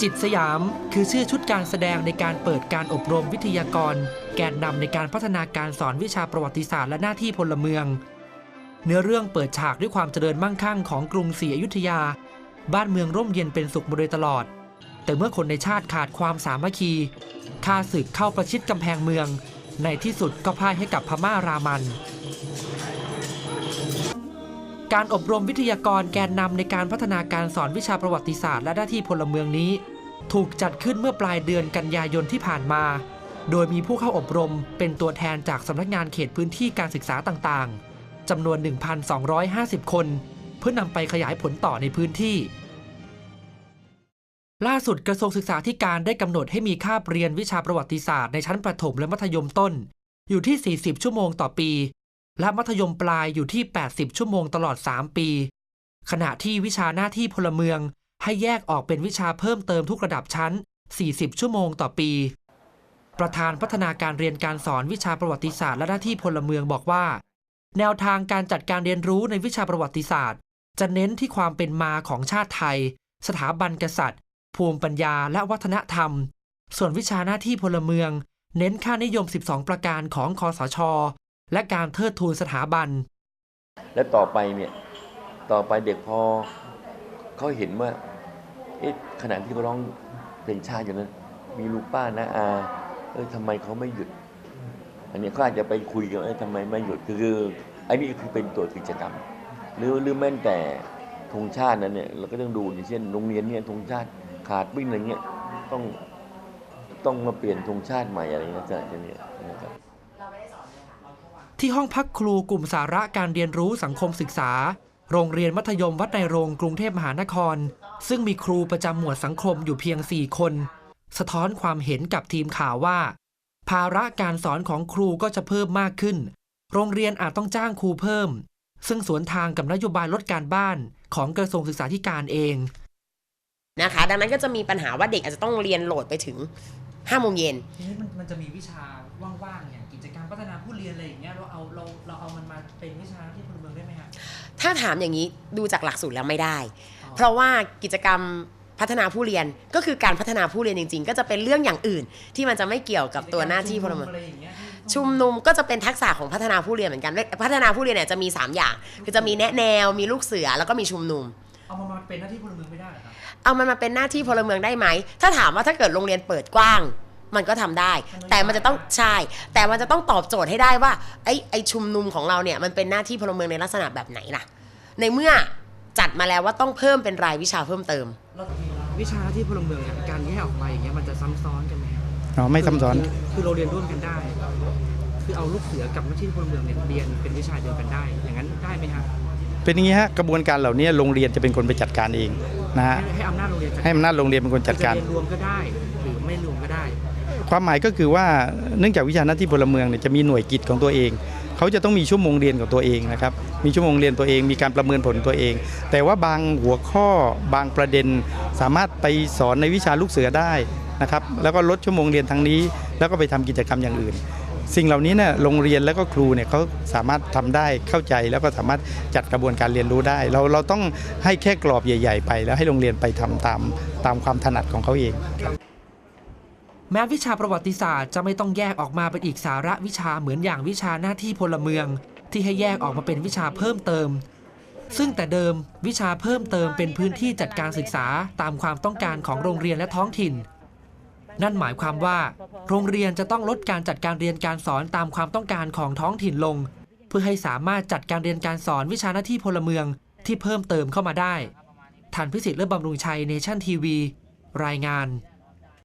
จิตสยาม คือชื่อชุดการแสดงในการเปิดการอบรมวิทยากร แกนนำในการพัฒนาการสอนวิชาประวัติศาสตร์และหน้าที่พลเมือง เนื้อเรื่องเปิดฉากด้วยความเจริญมั่งคั่งของกรุงศรีอยุธยา บ้านเมืองร่มเย็นเป็นสุขมาโดยตลอด แต่เมื่อคนในชาติขาดความสามัคคีข้าศึกเข้าประชิดกำแพงเมือง ในที่สุดก็พ่ายให้กับพม่ารามัน การอบรมวิทยากรแกนนำในการพัฒนาการสอนวิชาประวัติศาสตร์และหน้าที่พลเมืองนี้ ถูกจัดขึ้นเมื่อปลายเดือนกันยายนที่ผ่านมา โดยมีผู้เข้าอบรมเป็นตัวแทนจากสำนักงานเขตพื้นที่การศึกษาต่างๆจำนวน 1,250 คน เพื่อนำไปขยายผลต่อในพื้นที่ ล่าสุดกระทรวงศึกษาธิการได้กำหนดให้มีคาบเรียนวิชาประวัติศาสตร์ในชั้นประถมและมัธยมต้น อยู่ที่ 40 ชั่วโมงต่อปี และมัธยมปลายอยู่ที่ 80 ชั่วโมงตลอด 3 ปี ขณะที่วิชาหน้าที่พลเมืองให้แยกออกเป็นวิชาเพิ่มเติมทุกระดับชั้น 40 ชั่วโมงต่อปี ประธานพัฒนาการเรียนการสอนวิชาประวัติศาสตร์และหน้าที่พลเมืองบอกว่า แนวทางการจัดการเรียนรู้ในวิชาประวัติศาสตร์ จะเน้นที่ความเป็นมาของชาติไทย สถาบันกษัตริย์ ภูมิปัญญาและวัฒนธรรม ส่วนวิชาหน้าที่พลเมือง เน้นค่านิยม 12 ประการของคอสช และการเทิดทูนสถาบัน และต่อไปเนี่ยต่อไปเด็กพอเขาเห็นว่าเอ๊ะขณะที่เขาร้องเพลงชาติอยู่นั้นมีลูกป้านะอาเอ้ยทำไมเขาไม่หยุด อันนี้เขาอาจจะไปคุยกันเอ้ยทำไมไม่หยุดคือคืออันนี้คือเป็นตัวกิจกรรม หรือหรือแม้แต่ธงชาตินั้นเนี่ยเราก็ต้องดูอย่างเช่นโรงเรียนเนี่ยธงชาติขาดวิ่งอะไรเงี้ยต้องต้องมาเปลี่ยนธงชาติใหม่อะไรเงี้ยจะเนี่ยนะครับ ที่ห้องพักครูกลุ่มสาระการเรียนรู้สังคมศึกษา โรงเรียนมัธยมวัดในโรงกรุงเทพมหานคร ซึ่งมีครูประจำหมวดสังคมอยู่เพียง 4 คน สะท้อนความเห็นกับทีมข่าวว่า ภาระการสอนของครูก็จะเพิ่มมากขึ้น โรงเรียนอาจต้องจ้างครูเพิ่ม ซึ่งสวนทางกับนโยบายลดการบ้านของกระทรวงศึกษาธิการเองนะคะดังนั้นก็จะมีปัญหาว่าเด็กอาจจะต้องเรียนโหลดไปถึง5้าโมงเย็นทีนี้มันมันจะมีวิชาว่างๆอย่าง กิจกรรมพัฒนาผู้เรียนอะไรอย่างเงี้ยเราเอาเราเราเอามันมาเป็นวิชาที่พลเมืองได้ไหมฮะถ้าถามอย่างนี้ดูจากหลักสูตรแล้วไม่ได้ เพราะว่ากิจกรรมพัฒนาผู้เรียนก็คือการพัฒนาผู้เรียนจริง ๆ ก็จะเป็นเรื่องอย่างอื่นที่มันจะไม่เกี่ยวกับตัวหน้าที่พลเมืองอะไรอย่างเงี้ยชุมนุมก็จะเป็นทักษะของพัฒนาผู้เรียนเหมือนกันพัฒนาผู้เรียนเนี่ยจะมี 3 อย่าง คือจะมีแนะแนวมีลูกเสือแล้วก็มีชุมนุมเอามามาเป็นหน้าที่พลเมืองไม่ได้เหรอครับเอามันมาเป็นหน้าที่พลเมืองได้ไหมถ้าถามว่าถ้าเกิดโรงเรียนเปิดกว้าง มันก็ทำได้ แต่มันจะต้องใช่แต่มันจะต้องตอบโจทย์ให้ได้ว่าไอ้ไอ้ชุมนุมของเราเนี่ยมันเป็นหน้าที่พลเมืองในลักษณะแบบไหนล่ะ ในเมื่อจัดมาแล้วว่าต้องเพิ่มเป็นรายวิชาเพิ่มเติมเราวิชาหน้าที่พลเมืองเนี่ยการแยกออกไปอย่างเงี้ยมันจะซ้ำซ้อนกันไหมครับอ๋อไม่ซ้ำซ้อนคือคือเราเรียนร่วมกันได้ คือเอาลูกเสือกับหน้าที่พลเมืองเนี่ยเรียนเป็นวิชาเดียวกันได้ อย่างนั้นได้ไหมฮะเป็นอย่างนี้ฮะกระบวนการเหล่านี้โรงเรียนจะเป็นคนไปจัดการเองนะฮะให้ให้อำนาจโรงเรียนจัดให้อำนาจโรงเรียนเป็นคนจัดการจะเรียนรวมก็ได้หรือไม่รวมก็ได้ ความหมายก็คือว่าเนื่องจากวิชาหน้าที่พลเมืองเนี่ยจะมีหน่วยกิจของตัวเอง เขาจะต้องมีชั่วโมงเรียนของตัวเองนะครับมีชั่วโมงเรียนตัวเอง มีการประเมินผลตัวเอง แต่ว่าบางหัวข้อบางประเด็น สามารถไปสอนในวิชาลูกเสือได้นะครับแล้วก็ลดชั่วโมงเรียนทางนี้ แล้วก็ไปทำกิจกรรมอย่างอื่น สิ่งเหล่านี้เนี่ยโรงเรียนแล้วก็ครูเนี่ยเขาสามารถทำได้เข้าใจแล้วก็สามารถจัดกระบวนการเรียนรู้ได้ เราเราต้องให้แค่กรอบใหญ่ ๆ ไป แล้วให้โรงเรียนไปทำตามตามความถนัดของเขาเอง แม้วิชาประวัติศาสตร์จะไม่ต้องแยกออกมาเป็นอีกสาระวิชาเหมือนอย่างวิชาหน้าที่พลเมือง ที่ให้แยกออกมาเป็นวิชาเพิ่มเติม ซึ่งแต่เดิมวิชาเพิ่มเติมเป็นพื้นที่จัดการศึกษาตามความต้องการของโรงเรียนและท้องถิ่น นั่นหมายความว่า โรงเรียนจะต้องลดการจัดการเรียนการสอนตามความต้องการของท้องถิ่นลง เพื่อให้สามารถจัดการเรียนการสอนวิชาหน้าที่พลเมืองที่เพิ่มเติมเข้ามาได้ทันพิสิทธิ์และบำรุงชัยเนชั่นทีวี รายงาน